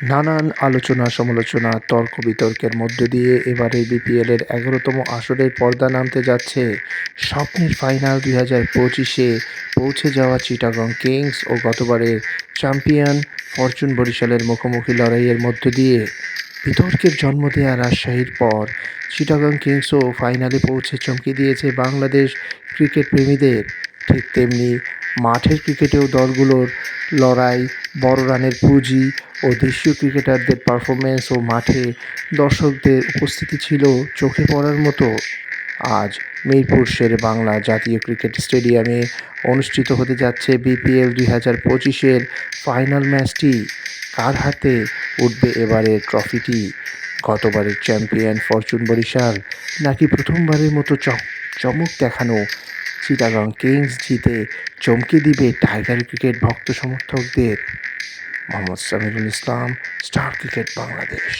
নানান আলোচনা, সমালোচনা, তর্ক বিতর্কের মধ্য দিয়ে এবারের বিপিএলের এগারোতম আসরের পর্দা নামতে যাচ্ছে। স্বপ্নের ফাইনাল দুই হাজার পঁচিশে পৌঁছে যাওয়া চিটাগং কিংস ও গতবারের চ্যাম্পিয়ন ফরচুন বরিশালের মুখোমুখি লড়াইয়ের মধ্য দিয়ে। বিতর্কের জন্ম দেয়া রাজশাহীর পর চিটাগং কিংসও ফাইনালে পৌঁছে চমকে দিয়েছে বাংলাদেশ ক্রিকেট প্রেমীদের। ঠিক তেমনি মাঠের ক্রিকেটেও দলগুলোর লড়াই বড় রানের পুঁজি ও দেশীয় ক্রিকেটারদের পারফরমেন্স ও মাঠে দর্শকদের উপস্থিতি ছিল চোখে পড়ার মতো। আজ মিরপুর শের বাংলা জাতীয় ক্রিকেট স্টেডিয়ামে অনুষ্ঠিত হতে যাচ্ছে বিপিএল দুই হাজার পঁচিশের ফাইনাল ম্যাচটি। কার হাতে উঠবে এবারের ট্রফিটি? গতবারের চ্যাম্পিয়ন ফরচুন বরিশাল নাকি প্রথমবারের মতো চম- চমক দেখানো চিটাগং কিংস জিতে চমকে দিবে টাইগার ক্রিকেট ভক্ত সমর্থকদের। Mohammad Samirul Islam, star cricket Bangladesh.